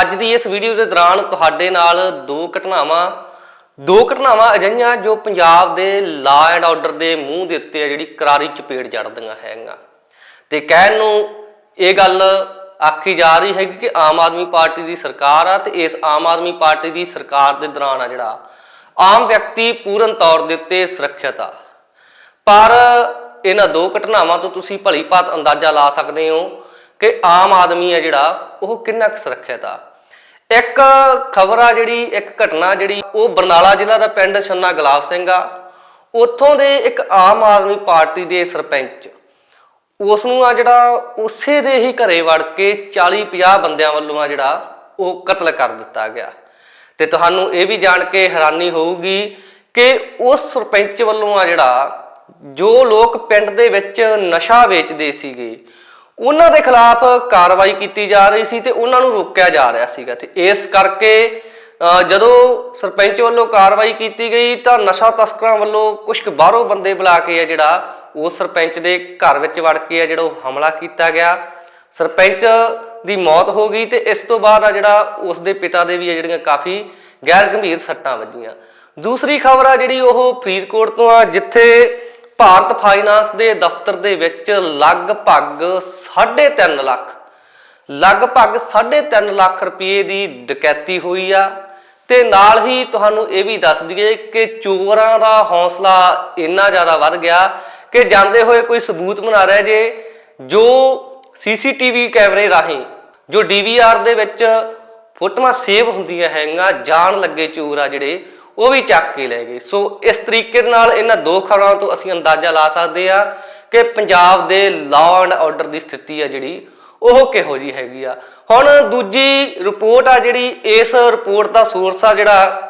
ਅੱਜ ਦੀ ਇਸ ਵੀਡੀਓ ਦੇ ਦੌਰਾਨ ਤੁਹਾਡੇ ਨਾਲ ਦੋ ਘਟਨਾਵਾਂ ਦੋ ਘਟਨਾਵਾਂ ਅਜਿਹੀਆਂ ਜੋ ਪੰਜਾਬ ਦੇ ਲਾ ਐਂਡ ਆਰਡਰ ਦੇ ਮੂੰਹ ਦੇ ਉੱਤੇ ਆ, ਜਿਹੜੀ ਕਰਾਰੀ ਚਪੇੜ ਜੜਦੀਆਂ ਹੈਗੀਆਂ। ਤੇ ਕਹਿਣ ਨੂੰ ਇਹ ਗੱਲ ਆਖੀ ਜਾ ਰਹੀ ਹੈਗੀ ਕਿ ਆਮ ਆਦਮੀ ਪਾਰਟੀ ਦੀ ਸਰਕਾਰ ਆ ਤੇ ਇਸ ਆਮ ਆਦਮੀ ਪਾਰਟੀ ਦੀ ਸਰਕਾਰ ਦੇ ਦੌਰਾਨ ਆ ਜਿਹੜਾ ਆਮ ਵਿਅਕਤੀ ਪੂਰਨ ਤੌਰ ਦੇ ਉੱਤੇ ਸੁਰੱਖਿਅਤ ਆ। ਪਰ ਇਹਨਾਂ ਦੋ ਘਟਨਾਵਾਂ ਤੋਂ ਤੁਸੀਂ ਭਲੀ ਭਾਤ ਅੰਦਾਜ਼ਾ ਲਾ ਸਕਦੇ ਹੋ ਕਿ ਆਮ ਆਦਮੀ ਆ ਜਿਹੜਾ, ਉਹ ਕਿੰਨਾ ਕੁ ਸੁਰੱਖਿਅਤ ਆ। ਇੱਕ ਖਬਰ ਆ ਜਿਹੜੀ, ਇੱਕ ਘਟਨਾ ਜਿਹੜੀ, ਉਹ ਬਰਨਾਲਾ ਜ਼ਿਲ੍ਹਾ ਦਾ ਪਿੰਡ ਛੰਨਾ ਗੁਲਾਬ ਸਿੰਘ ਆ। ਉੱਥੋਂ ਦੇ ਇੱਕ ਆਮ ਆਦਮੀ ਪਾਰਟੀ ਦੇ ਸਰਪੰਚ ਉਸ ਨੂੰ ਆ ਜਿਹੜਾ, ਉਸੇ ਦੇ ਹੀ ਘਰੇ ਵੜ ਕੇ 40 50 ਬੰਦਿਆਂ ਵੱਲੋਂ ਆ ਜਿਹੜਾ, ਉਹ ਕਤਲ ਕਰ ਦਿੱਤਾ ਗਿਆ। ਤੇ ਤੁਹਾਨੂੰ ਇਹ ਵੀ ਜਾਣ ਕੇ ਹੈਰਾਨੀ ਹੋਊਗੀ ਕਿ ਉਸ ਸਰਪੰਚ ਵੱਲੋਂ ਆ ਜਿਹੜਾ, ਜੋ ਲੋਕ ਪਿੰਡ ਦੇ ਵਿੱਚ ਨਸ਼ਾ ਵੇਚਦੇ ਸੀਗੇ ਉਹਨਾਂ ਦੇ ਖਿਲਾਫ ਕਾਰਵਾਈ ਕੀਤੀ ਜਾ ਰਹੀ ਸੀ ਤੇ ਉਹਨਾਂ ਨੂੰ ਰੋਕਿਆ ਜਾ ਰਿਹਾ ਸੀਗਾ ਤੇ ਇਸ ਕਰਕੇ ਜਦੋਂ ਸਰਪੰਚ ਵੱਲੋਂ ਕਾਰਵਾਈ ਕੀਤੀ ਗਈ ਤਾਂ ਨਸ਼ਾ ਤਸਕਰਾਂ ਵੱਲੋਂ ਕੁਝ ਕੁ ਬਾਹਰੋਂ ਬੰਦੇ ਬੁਲਾ ਕੇ ਆ ਜਿਹੜਾ ਉਹ ਸਰਪੰਚ ਦੇ ਘਰ ਵਿੱਚ ਵੜ ਕੇ ਆ ਜਿਹੜਾ ਉਹ ਹਮਲਾ ਕੀਤਾ ਗਿਆ। ਸਰਪੰਚ ਦੀ ਮੌਤ ਹੋ ਗਈ ਤੇ ਇਸ ਤੋਂ ਬਾਅਦ ਆ ਜਿਹੜਾ ਉਸ ਦੇ ਪਿਤਾ ਦੇ ਵੀ ਆ ਜਿਹੜੀਆਂ ਕਾਫੀ ਗੈਰ ਗੰਭੀਰ ਸੱਟਾਂ ਵੱਜੀਆਂ। ਦੂਸਰੀ ਖਬਰ ਆ ਜਿਹੜੀ ਉਹ ਫਰੀਦਕੋਟ ਤੋਂ ਆ, ਜਿੱਥੇ ਭਾਰਤ ਫਾਈਨਾਂਸ ਦੇ ਦਫ਼ਤਰ ਦੇ ਵਿੱਚ ਲਗਭਗ 3.5 ਲੱਖ, ਲਗਭਗ 3.5 ਲੱਖ ਰੁਪਏ ਦੀ ਡਕੈਤੀ ਹੋਈ ਆ। ਤੇ ਨਾਲ ਹੀ ਤੁਹਾਨੂੰ ਇਹ ਵੀ ਦੱਸ ਦਈਏ ਕਿ ਚੋਰਾਂ ਦਾ ਹੌਸਲਾ ਇੰਨਾ ਜ਼ਿਆਦਾ ਵੱਧ ਗਿਆ ਕਿ ਜਾਂਦੇ ਹੋਏ ਕੋਈ ਸਬੂਤ ਬਣਾ ਰਿਹਾ ਜੇ ਜੋ ਸੀਸੀਟੀਵੀ ਕੈਮਰੇ ਰਾਹੀਂ, ਜੋ ਡੀਵੀਆਰ ਦੇ ਵਿੱਚ ਫੋਟੋਆਂ ਸੇਵ ਹੁੰਦੀਆਂ ਹੈਗੀਆਂ, ਜਾਣ ਲੱਗੇ ਚੋਰ ਆ ਜਿਹੜੇ ਉਹ ਵੀ ਚੱਕ ਕੇ ਲੈ ਗਏ। ਸੋ ਇਸ ਤਰੀਕੇ ਦੇ ਨਾਲ ਇਹਨਾਂ ਦੋ ਖਬਰਾਂ ਤੋਂ ਅਸੀਂ ਅੰਦਾਜ਼ਾ ਲਾ ਸਕਦੇ ਆ ਕਿ ਪੰਜਾਬ ਦੇ ਲਾਅ ਐਂਡ ਆਰਡਰ ਦੀ ਸਥਿਤੀ ਆ ਜਿਹੜੀ, ਉਹ ਕਿਹੋ ਜੀ ਹੈਗੀ ਆ। ਹੁਣ ਦੂਜੀ ਰਿਪੋਰਟ ਆ ਜਿਹੜੀ, ਇਸ ਰਿਪੋਰਟ ਦਾ ਸੋਰਸ ਆ ਜਿਹੜਾ,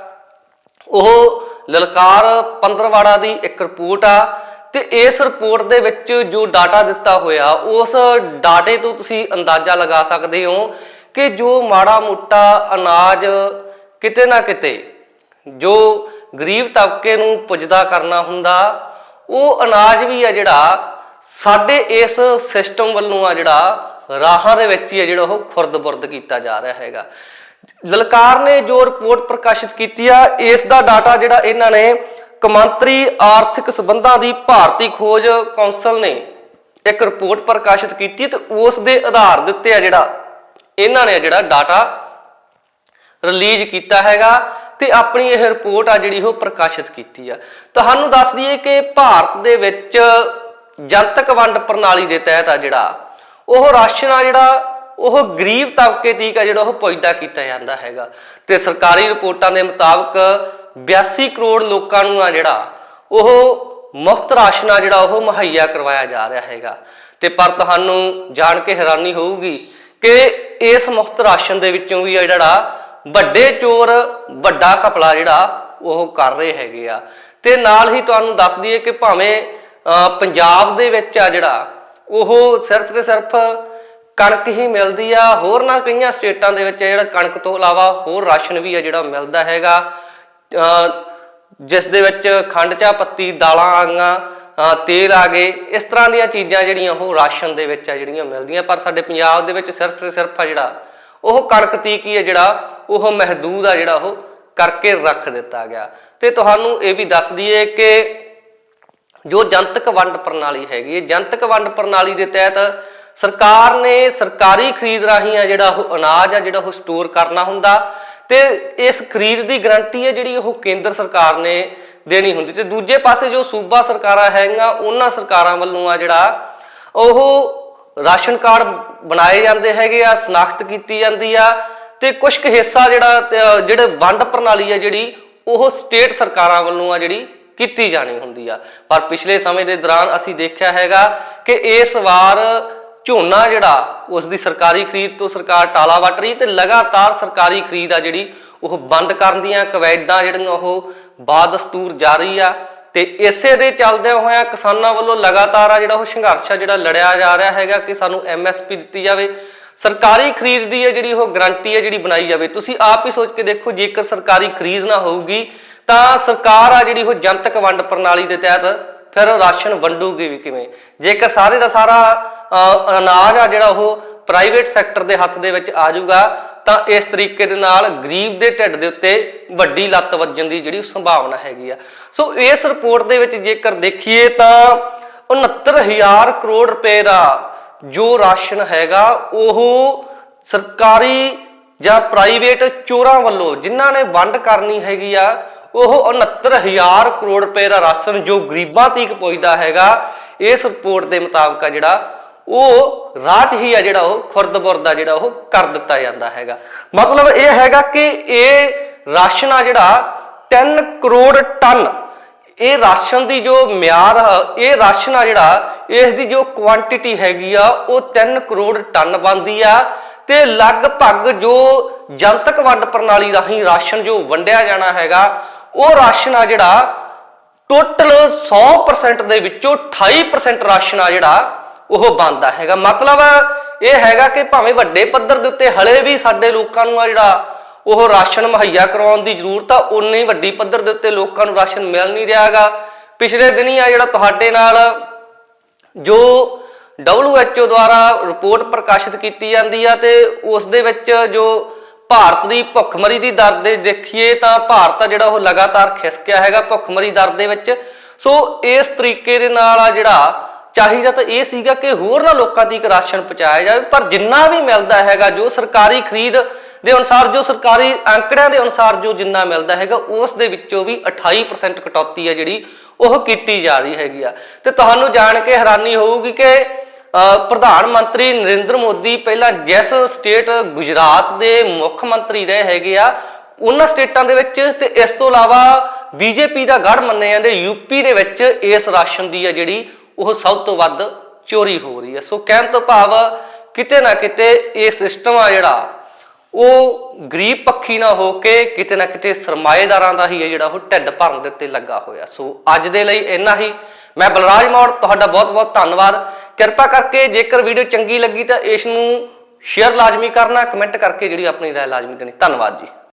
ਉਹ ਲਲਕਾਰ ਪੰਦਰਵਾੜਾ ਦੀ ਇੱਕ ਰਿਪੋਰਟ ਆ ਤੇ ਇਸ ਰਿਪੋਰਟ ਦੇ ਵਿੱਚ ਜੋ ਡਾਟਾ ਦਿੱਤਾ ਹੋਇਆ, ਉਸ ਡਾਟੇ ਤੋਂ ਤੁਸੀਂ ਅੰਦਾਜ਼ਾ ਲਗਾ ਸਕਦੇ ਹੋ ਕਿ ਜੋ ਮਾੜਾ ਮੋਟਾ ਅਨਾਜ ਕਿਤੇ ਨਾ ਕਿਤੇ ਜੋ ਗਰੀਬ ਤਬਕੇ ਨੂੰ ਪੁੱਜਦਾ ਕਰਨਾ ਹੁੰਦਾ, ਉਹ ਅਨਾਜ ਵੀ ਆ ਜਿਹੜਾ, ਸਾਡੇ ਇਸ ਸਿਸਟਮ ਵੱਲੋਂ ਆ ਜਿਹੜਾ, ਰਾਹਾਂ ਦੇ ਵਿੱਚ ਹੀ ਆ ਜਿਹੜਾ ਉਹ ਖੁਰਦ-ਬੁਰਦ ਕੀਤਾ ਜਾ ਰਿਹਾ ਹੈਗਾ। ਲਲਕਾਰ ਨੇ ਜੋ ਰਿਪੋਰਟ ਪ੍ਰਕਾਸ਼ਿਤ ਕੀਤੀ ਆ, ਇਸ ਦਾ ਡਾਟਾ ਜਿਹੜਾ ਇਹਨਾਂ ਨੇ ਕਮਾਂਤਰੀ ਆਰਥਿਕ ਸਬੰਧਾਂ ਦੀ ਭਾਰਤੀ ਖੋਜ ਕੌਂਸਲ ਨੇ ਇੱਕ ਰਿਪੋਰਟ ਪ੍ਰਕਾਸ਼ਿਤ ਕੀਤੀ ਤੇ ਉਸ ਦੇ ਆਧਾਰ ਦਿੱਤੇ ਆ ਜਿਹੜਾ, ਇਹਨਾਂ ਨੇ ਜਿਹੜਾ ਡਾਟਾ ਰਿਲੀਜ਼ ਕੀਤਾ ਹੈਗਾ। ਤੇ ਆਪਣੀ ਇਹ ਰਿਪੋਰਟ ਆ ਜਿਹੜੀ ਉਹ ਪ੍ਰਕਾਸ਼ਿਤ ਕੀਤੀ ਆ। ਤੁਹਾਨੂੰ ਦੱਸ ਦਈਏ ਕਿ ਭਾਰਤ ਦੇ ਵਿੱਚ ਜਨਤਕ ਵੰਡ ਪ੍ਰਣਾਲੀ ਦੇ ਤਹਿਤ ਆ ਜਿਹੜਾ, ਉਹ ਰਾਸ਼ਨ ਆ ਜਿਹੜਾ, ਉਹ ਗਰੀਬ ਤਬਕੇ ਤੀਕ ਆ ਜਿਹੜਾ ਉਹ ਪੁੱਜਦਾ ਕੀਤਾ ਜਾਂਦਾ ਹੈਗਾ। ਤੇ ਸਰਕਾਰੀ ਰਿਪੋਰਟਾਂ ਦੇ ਮੁਤਾਬਕ 82 ਕਰੋੜ ਲੋਕਾਂ ਨੂੰ ਆ ਜਿਹੜਾ, ਉਹ ਮੁਫਤ ਰਾਸ਼ਨ ਆ ਜਿਹੜਾ ਉਹ ਮੁਹੱਈਆ ਕਰਵਾਇਆ ਜਾ ਰਿਹਾ ਹੈਗਾ। ਤੇ ਪਰ ਤੁਹਾਨੂੰ ਜਾਣ ਕੇ ਹੈਰਾਨੀ ਹੋਊਗੀ ਕਿ ਇਸ ਮੁਫਤ ਰਾਸ਼ਨ ਦੇ ਵਿੱਚੋਂ ਵੀ ਆ ਜਿਹੜਾ ਵੱਡੇ ਚੋਰ ਵੱਡਾ ਕਪਲਾ ਜਿਹੜਾ ਉਹ ਕਰ ਰਹੇ ਹੈਗੇ ਆ। ਤੇ ਨਾਲ ਹੀ ਤੁਹਾਨੂੰ ਦੱਸ ਦਈਏ ਕਿ ਭਾਵੇਂ ਅਹ, ਪੰਜਾਬ ਦੇ ਵਿੱਚ ਆ ਜਿਹੜਾ ਉਹ ਸਿਰਫ ਤੇ ਸਿਰਫ ਕਣਕ ਹੀ ਮਿਲਦੀ ਆ। ਹੋਰ ਨਾ ਕਈਆਂ ਸਟੇਟਾਂ ਦੇ ਵਿੱਚ ਜਿਹੜਾ ਕਣਕ ਤੋਂ ਇਲਾਵਾ ਹੋਰ ਰਾਸ਼ਨ ਵੀ ਆ ਜਿਹੜਾ ਮਿਲਦਾ ਹੈਗਾ। ਅਹ, ਜਿਸ ਦੇ ਵਿੱਚ ਖੰਡ ਚਾਹ ਪੱਤੀ ਦਾਲਾਂ ਆ ਅਹ, ਤੇਲ ਆ ਗਏ ਇਸ ਤਰ੍ਹਾਂ ਦੀਆਂ ਚੀਜ਼ਾਂ ਜਿਹੜੀਆਂ ਉਹ ਰਾਸ਼ਨ ਦੇ ਵਿੱਚ ਆ ਜਿਹੜੀਆਂ ਮਿਲਦੀਆਂ। ਪਰ ਸਾਡੇ ਪੰਜਾਬ ਦੇ ਵਿੱਚ ਸਿਰਫ ਤੇ ਸਿਰਫ ਆ ਜਿਹੜਾ ਉਹ ਕਣਕ ਤੀਕ ਹੀ ਆ ਜਿਹੜਾ ਉਹ ਮਹਦੂਦ ਆ ਜਿਹੜਾ ਉਹ ਕਰਕੇ ਰੱਖ ਦਿੱਤਾ ਗਿਆ। ਤੇ ਤੁਹਾਨੂੰ ਇਹ ਵੀ ਦੱਸ ਦਈਏ ਕਿ ਜੋ ਜਨਤਕ ਵੰਡ ਪ੍ਰਣਾਲੀ ਹੈਗੀ ਹੈ, ਜਨਤਕ ਵੰਡ ਪ੍ਰਣਾਲੀ ਦੇ ਤਹਿਤ ਸਰਕਾਰ ਨੇ ਸਰਕਾਰੀ ਖਰੀਦ ਰਾਹੀਂ ਆ ਜਿਹੜਾ ਉਹ ਅਨਾਜ ਆ, ਜਿਹੜਾ ਉਹ ਸਟੋਰ ਕਰਨਾ ਹੁੰਦਾ ਤੇ ਇਸ ਖਰੀਦ ਦੀ ਗਰੰਟੀ ਹੈ ਜਿਹੜੀ ਉਹ ਕੇਂਦਰ ਸਰਕਾਰ ਨੇ ਦੇਣੀ ਹੁੰਦੀ। ਤੇ ਦੂਜੇ ਪਾਸੇ ਜੋ ਸੂਬਾ ਸਰਕਾਰਾਂ ਹੈਗੀਆਂ, ਉਹਨਾਂ ਸਰਕਾਰਾਂ ਵੱਲੋਂ ਆ ਜਿਹੜਾ ਉਹ ਰਾਸ਼ਨ ਕਾਰਡ ਬਣਾਏ ਜਾਂਦੇ ਹੈਗੇ ਆ, ਸਨਾਖਤ ਕੀਤੀ ਜਾਂਦੀ ਆ। ਤੇ ਕੁਝ ਕੁ ਹਿੱਸਾ ਜਿਹੜਾ ਜਿਹੜੇ ਵੰਡ ਪ੍ਰਣਾਲੀ ਆ ਜਿਹੜੀ, ਉਹ ਸਟੇਟ ਸਰਕਾਰਾਂ ਵੱਲੋਂ ਆ ਜਿਹੜੀ ਕੀਤੀ ਜਾਣੀ ਹੁੰਦੀ ਆ। ਪਰ ਪਿਛਲੇ ਸਮੇਂ ਦੇ ਦੌਰਾਨ ਅਸੀਂ ਦੇਖਿਆ ਹੈਗਾ ਕਿ ਇਸ ਵਾਰ ਝੋਨਾ ਜਿਹੜਾ, ਉਸ ਦੀ ਸਰਕਾਰੀ ਖਰੀਦ ਤੋਂ ਸਰਕਾਰ ਟਾਲਾ ਵੱਟ ਰਹੀ ਤੇ ਲਗਾਤਾਰ ਸਰਕਾਰੀ ਖਰੀਦ ਆ ਜਿਹੜੀ, ਉਹ ਬੰਦ ਕਰਨ ਦੀਆਂ ਕਵੈਦਾਂ ਜਿਹੜੀਆਂ ਉਹ ਬਾਦਸਤੂਰ ਜਾਰੀ ਆ। ਤੇ ਇਸੇ ਦੇ ਚੱਲਦਿਆਂ ਹੋਇਆਂ ਕਿਸਾਨਾਂ ਵੱਲੋਂ ਲਗਾਤਾਰ ਆ ਜਿਹੜਾ ਉਹ ਸੰਘਰਸ਼ ਆ ਜਿਹੜਾ ਲੜਿਆ ਜਾ ਰਿਹਾ ਹੈਗਾ ਕਿ ਸਾਨੂੰ ਐਮਐਸਪੀ ਦਿੱਤੀ ਜਾਵੇ। ਸਰਕਾਰੀ ਖਰੀਦ ਦੀ ਹੈ ਜਿਹੜੀ ਉਹ ਗਰੰਟੀ ਹੈ ਜਿਹੜੀ ਬਣਾਈ ਜਾਵੇ। ਤੁਸੀਂ ਆਪ ਹੀ ਸੋਚ ਕੇ ਦੇਖੋ, ਜੇਕਰ ਸਰਕਾਰੀ ਖਰੀਦ ਨਾ ਹੋਊਗੀ, ਤਾਂ ਸਰਕਾਰ ਆ ਜਿਹੜੀ ਉਹ ਜਨਤਕ ਵੰਡ ਪ੍ਰਣਾਲੀ ਦੇ ਤਹਿਤ ਫਿਰ ਰਾਸ਼ਨ ਵੰਡੂਗੀ ਵੀ ਕਿਵੇਂ? ਜੇਕਰ ਸਾਰੇ ਦਾ ਸਾਰਾ ਅਨਾਜ ਆ ਜਿਹੜਾ ਉਹ ਪ੍ਰਾਈਵੇਟ ਸੈਕਟਰ ਦੇ ਹੱਥ ਦੇ ਵਿੱਚ ਆ ਜਾਊਗਾ, ਤਾਂ ਇਸ ਤਰੀਕੇ ਦੇ ਨਾਲ ਗਰੀਬ ਦੇ ਢਿੱਡ ਦੇ ਉੱਤੇ ਵੱਡੀ ਲੱਤ ਵੱਜਣ ਦੀ ਜਿਹੜੀ ਸੰਭਾਵਨਾ ਹੈਗੀ ਆ। ਸੋ ਇਸ ਰਿਪੋਰਟ ਦੇ ਵਿੱਚ ਜੇਕਰ ਦੇਖੀਏ ਤਾਂ 69000 ਕਰੋੜ ਰੁਪਏ ਦਾ ਜੋ ਰਾਸ਼ਨ ਹੈਗਾ ਉਹ ਸਰਕਾਰੀ ਜਾਂ ਪ੍ਰਾਈਵੇਟ ਚੋਰਾਂ ਵੱਲੋਂ ਜਿਨ੍ਹਾਂ ਨੇ ਵੰਡ ਕਰਨੀ ਹੈਗੀ ਆ, ਉਹ 69000 ਕਰੋੜ ਰੁਪਏ ਦਾ ਰਾਸ਼ਨ ਜੋ ਗਰੀਬਾਂ ਤੀਕ ਪਹੁੰਚਦਾ ਹੈਗਾ, ਇਸ ਰਿਪੋਰਟ ਦੇ ਮੁਤਾਬਕ ਆ ਜਿਹੜਾ, ਉਹ ਰਾਜ ਹੀ ਆ ਜਿਹੜਾ ਉਹ ਖੁਰਦਬੁਰਦ ਆ ਜਿਹੜਾ ਉਹ ਕਰ ਦਿੱਤਾ ਜਾਂਦਾ ਹੈਗਾ। ਮਤਲਬ ਇਹ ਹੈਗਾ ਕਿ ਇਹ ਰਾਸ਼ਨ ਆ ਜਿਹੜਾ 3 ਕਰੋੜ ਟਨ, ਇਹ ਰਾਸ਼ਨ ਦੀ ਜੋ ਮਿਆਰ ਇਹ ਰਾਸ਼ਨ ਆ ਜਿਹੜਾ ਇਸ ਦੀ ਜੋ ਕੁਆਂਟੀਟੀ ਹੈਗੀ ਆ, ਉਹ 3 ਕਰੋੜ ਟਨ ਬਣਦੀ ਆ ਤੇ ਲਗਭਗ ਜੋ ਜਨਤਕ ਵੰਡ ਪ੍ਰਣਾਲੀ ਰਾਹੀਂ ਰਾਸ਼ਨ ਜੋ ਵੰਡਿਆ ਜਾਣਾ ਹੈਗਾ, ਉਹ ਰਾਸ਼ਨ ਆ ਜਿਹੜਾ ਟੋਟਲ 100% ਦੇ ਵਿੱਚੋਂ 28% ਰਾਸ਼ਨ ਆ ਜਿਹੜਾ ਉਹ ਬਣਦਾ ਹੈਗਾ। ਮਤਲਬ ਇਹ ਹੈਗਾ ਕਿ ਭਾਵੇਂ ਵੱਡੇ ਪੱਧਰ ਦੇ ਉੱਤੇ ਹਲੇ ਵੀ ਸਾਡੇ ਲੋਕਾਂ ਨੂੰ ਆ ਜਿਹੜਾ ਉਹ ਰਾਸ਼ਨ ਮੁਹੱਈਆ ਕਰਵਾਉਣ ਦੀ ਜ਼ਰੂਰਤ ਆ ਉਨੇ ਹੀ ਵੱਡੀ ਪੱਧਰ ਦੇ ਉੱਤੇ ਲੋਕਾਂ ਨੂੰ ਰਾਸ਼ਨ ਮਿਲ ਨਹੀਂ ਰਿਹਾਗਾ ਪਿਛਲੇ ਦਿਨੀ ਆ ਜਿਹੜਾ ਤੁਹਾਡੇ ਨਾਲ ਜੋ WHO ਦੁਆਰਾ ਰਿਪੋਰਟ ਪ੍ਰਕਾਸ਼ਿਤ ਕੀਤੀ ਜਾਂਦੀ ਆ ਤੇ ਉਸ ਦੇ ਵਿੱਚ ਜੋ ਭਾਰਤ ਦੀ ਭੁੱਖਮਰੀ ਦੀ ਦਰ ਦੇ ਦੇਖੀਏ ਤਾਂ ਭਾਰਤ ਆ ਜਿਹੜਾ ਉਹ ਲਗਾਤਾਰ ਖਿਸਕਿਆ ਹੈਗਾ ਭੁੱਖਮਰੀ ਦਰ ਦੇ ਵਿੱਚ। ਸੋ ਇਸ ਤਰੀਕੇ ਦੇ ਨਾਲ ਆ ਜਿਹੜਾ ਚਾਹੀਦਾ ਤਾਂ ਇਹ ਸੀਗਾ ਕਿ ਹੋਰ ਨਾ ਲੋਕਾਂ ਤੱਕ ਰਾਸ਼ਨ ਪਹੁੰਚਾਇਆ ਜਾਵੇ, ਪਰ ਜਿੰਨਾ ਵੀ ਮਿਲਦਾ ਹੈਗਾ, ਜੋ ਸਰਕਾਰੀ ਖਰੀਦ ਦੇ ਅਨੁਸਾਰ ਜੋ ਸਰਕਾਰੀ ਅੰਕੜਿਆਂ ਦੇ ਅਨੁਸਾਰ ਜੋ ਜਿੰਨਾ ਮਿਲਦਾ ਹੈਗਾ, ਉਸ ਦੇ ਵਿੱਚੋਂ ਵੀ 28% ਕਟੌਤੀ ਆ ਜਿਹੜੀ ਉਹ ਕੀਤੀ ਜਾ ਰਹੀ ਹੈਗੀ ਆ। ਤੇ ਤੁਹਾਨੂੰ ਜਾਣ ਕੇ ਹੈਰਾਨੀ ਹੋਊਗੀ ਕਿ ਪ੍ਰਧਾਨ ਮੰਤਰੀ ਨਰਿੰਦਰ ਮੋਦੀ ਪਹਿਲਾਂ ਜਿਸ ਸਟੇਟ ਗੁਜਰਾਤ ਦੇ ਮੁੱਖ ਮੰਤਰੀ ਰਹੇ ਹੈਗੇ ਆ, ਉਹਨਾਂ ਸਟੇਟਾਂ ਦੇ ਵਿੱਚ ਤੇ ਇਸ ਤੋਂ ਇਲਾਵਾ ਬੀਜੇਪੀ ਦਾ ਗੜ ਮੰਨੇ ਜਾਂਦੇ ਯੂਪੀ ਦੇ ਵਿੱਚ ਇਸ ਰਾਸ਼ਨ ਦੀ ਆ ਜਿਹੜੀ ਉਹ ਸਭ ਤੋਂ ਵੱਧ ਚੋਰੀ ਹੋ ਰਹੀ ਹੈ ਸੋ ਕਹਿਣ ਤੋਂ ਭਾਵ ਕਿਤੇ ਨਾ ਕਿਤੇ ਇਹ ਸਿਸਟਮ ਆ ਜਿਹੜਾ ਉਹ ਗਰੀਬ ਪੱਖੀ ਨਾ ਹੋ ਕੇ ਕਿਤੇ ਨਾ ਕਿਤੇ ਸਰਮਾਏਦਾਰਾਂ ਦਾ ਹੀ ਹੈ ਜਿਹੜਾ ਉਹ ਢਿੱਡ ਭਰਨ ਦੇ ਉੱਤੇ ਲੱਗਾ ਹੋਇਆ। ਸੋ ਅੱਜ ਦੇ ਲਈ ਇੰਨਾ ਹੀ। ਮੈਂ ਬਲਰਾਜ ਮੌੜ, ਤੁਹਾਡਾ ਬਹੁਤ ਬਹੁਤ ਧੰਨਵਾਦ। ਕਿਰਪਾ ਕਰਕੇ ਜੇਕਰ ਵੀਡੀਓ ਚੰਗੀ ਲੱਗੀ ਤਾਂ ਇਸ ਨੂੰ ਸ਼ੇਅਰ ਲਾਜ਼ਮੀ ਕਰਨਾ, ਕਮੈਂਟ ਕਰਕੇ ਜਿਹੜੀ ਆਪਣੀ ਰਾਏ ਲਾਜ਼ਮੀ ਦੇਣੀ। ਧੰਨਵਾਦ ਜੀ।